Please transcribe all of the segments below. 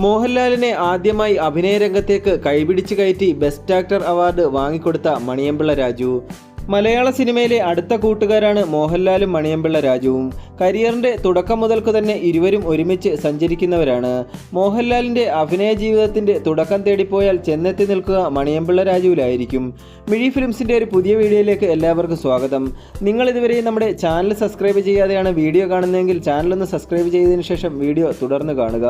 മോഹൻലാലിനെ ആദ്യമായി അഭിനയരംഗത്തേക്ക് രംഗത്തേക്ക് കൈപിടിച്ച് കയറ്റി ബെസ്റ്റ് ആക്ടർ അവാർഡ് വാങ്ങിക്കൊടുത്ത മണിയമ്പിള്ള രാജു. മലയാള സിനിമയിലെ അടുത്ത കൂട്ടുകാരാണ് മോഹൻലാലും മണിയമ്പിള്ള രാജുവും. കരിയറിന്റെ തുടക്കം മുതൽക്ക് തന്നെ ഇരുവരും ഒരുമിച്ച് സഞ്ചരിക്കുന്നവരാണ്. മോഹൻലാലിന്റെ അഭിനയ ജീവിതത്തിന്റെ തുടക്കം തേടിപ്പോയാൽ ചെന്നെത്തി നിൽക്കുക മണിയമ്പിള്ള രാജുവിലായിരിക്കും. മിഴി ഫിലിംസിന്റെ ഒരു പുതിയ വീഡിയോയിലേക്ക് എല്ലാവർക്കും സ്വാഗതം. നിങ്ങൾ ഇതുവരെ നമ്മുടെ ചാനൽ സബ്സ്ക്രൈബ് ചെയ്യാതെയാണ് വീഡിയോ കാണുന്നതെങ്കിൽ ചാനൽ ഒന്ന് സബ്സ്ക്രൈബ് ചെയ്തതിനു ശേഷം വീഡിയോ തുടർന്ന് കാണുക.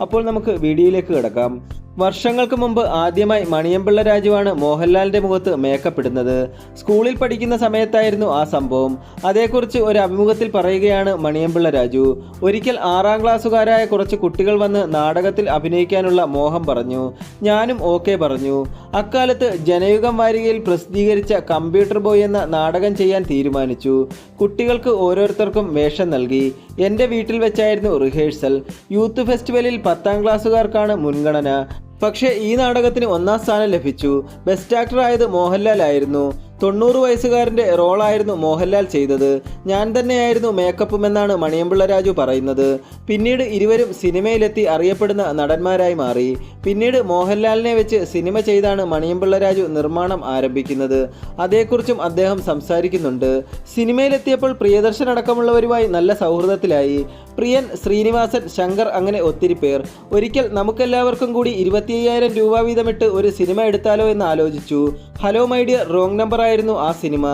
അപ്പോൾ നമുക്ക് വീഡിയോയിലേക്ക് കിടക്കാം. വർഷങ്ങൾക്ക് മുമ്പ് ആദ്യമായി മണിയമ്പിള്ള രാജുവാണ് മോഹൻലാലിന്റെ മുഖത്ത് മേക്കപ്പ് ഇടുന്നത്. സ്കൂളിൽ പഠിക്കുന്ന സമയത്തായിരുന്നു ആ സംഭവം. അതേക്കുറിച്ച് ഒരു അഭിമുഖത്തിൽ പറയുകയാണ് മണിയമ്പിള്ള രാജു? ഒരിക്കൽ ആറാം ക്ലാസ്സുകാരായ കുറച്ച് കുട്ടികൾ വന്ന് നാടകത്തിൽ അഭിനയിക്കാനുള്ള മോഹം പറഞ്ഞു. ഞാനും ഓക്കെ പറഞ്ഞു. അക്കാലത്ത് ജനയുഗം വാരികയിൽ പ്രസിദ്ധീകരിച്ച കമ്പ്യൂട്ടർ ബോയ് എന്ന നാടകം ചെയ്യാൻ തീരുമാനിച്ചു. കുട്ടികൾക്ക് ഓരോരുത്തർക്കും വേഷം നൽകി. എന്റെ വീട്ടിൽ വെച്ചായിരുന്നു റിഹേഴ്സൽ. യൂത്ത് ഫെസ്റ്റിവലിൽ പത്താം ക്ലാസ്സുകാർക്കാണ് മുൻഗണന. പക്ഷേ ഈ നാടകത്തിന് ഒന്നാം സ്ഥാനം ലഭിച്ചു. ബെസ്റ്റ് ആക്ടർ ആയത് മോഹൻലാൽ ആയിരുന്നു. തൊണ്ണൂറ് വയസ്സുകാരന്റെ റോളായിരുന്നു മോഹൻലാൽ ചെയ്തത്. ഞാൻ തന്നെയായിരുന്നു മേക്കപ്പും എന്നാണ് മണിയമ്പിള്ള രാജു പറയുന്നത്. പിന്നീട് ഇരുവരും സിനിമയിലെത്തി അറിയപ്പെടുന്ന നടന്മാരായി മാറി. പിന്നീട് മോഹൻലാലിനെ വെച്ച് സിനിമ ചെയ്താണ് മണിയമ്പിള്ള രാജു നിർമ്മാണം ആരംഭിക്കുന്നത്. അതേക്കുറിച്ചും അദ്ദേഹം സംസാരിക്കുന്നുണ്ട്. സിനിമയിലെത്തിയപ്പോൾ പ്രിയദർശൻ അടക്കമുള്ളവരുമായി നല്ല സൗഹൃദത്തിലായി. പ്രിയൻ ശ്രീനിവാസൻ ശങ്കർ അങ്ങനെ ഒത്തിരി പേർ. ഒരിക്കൽ നമുക്കെല്ലാവർക്കും കൂടി ഇരുപത്തി രൂപ വീതമിട്ട് ഒരു സിനിമ എടുത്താലോ എന്ന് ആലോചിച്ചു. Hello my dear wrong number ആയിരുന്നു ആ സിനിമ.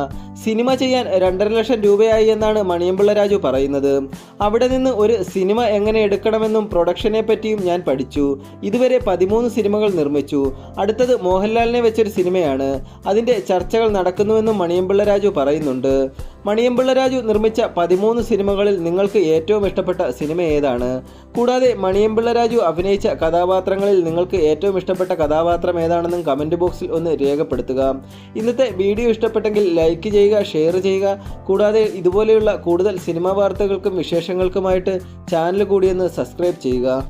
സിനിമ ചെയ്യാൻ രണ്ടര ലക്ഷം രൂപയായി എന്നാണ് മണിയമ്പിള്ള രാജു പറയുന്നത്. അവിടെ നിന്ന് ഒരു സിനിമ എങ്ങനെ എടുക്കണമെന്നും പ്രൊഡക്ഷനെ പറ്റിയും ഞാൻ പഠിച്ചു. ഇതുവരെ പതിമൂന്ന് സിനിമകൾ നിർമ്മിച്ചു. അടുത്തത് മോഹൻലാലിനെ വെച്ചൊരു സിനിമയാണ്. അതിന്റെ ചർച്ചകൾ നടക്കുന്നുവെന്നും മണിയമ്പിള്ള രാജു പറയുന്നുണ്ട്. മണിയമ്പിള്ള രാജു നിർമ്മിച്ച പതിമൂന്ന് സിനിമകളിൽ നിങ്ങൾക്ക് ഏറ്റവും ഇഷ്ടപ്പെട്ട സിനിമ ഏതാണ്? കൂടാതെ മണിയമ്പിള്ള രാജു അഭിനയിച്ച കഥാപാത്രങ്ങളിൽ നിങ്ങൾക്ക് ഏറ്റവും ഇഷ്ടപ്പെട്ട കഥാപാത്രം ഏതാണെന്നും കമന്റ് ബോക്സിൽ ഒന്ന് രേഖപ്പെടുത്തുക. ഇന്നത്തെ വീഡിയോ ഇഷ്ടപ്പെട്ടെങ്കിൽ ലൈക്ക് ചെയ്യുക ഷെയർ ചെയ്യുക. കൂടാതെ ഇതുപോലെയുള്ള കൂടുതൽ സിനിമാ വാർത്തകൾക്കും വിശേഷങ്ങൾക്കുമായിട്ട് ചാനൽ കൂടിയൊന്ന് സബ്സ്ക്രൈബ് ചെയ്യുക.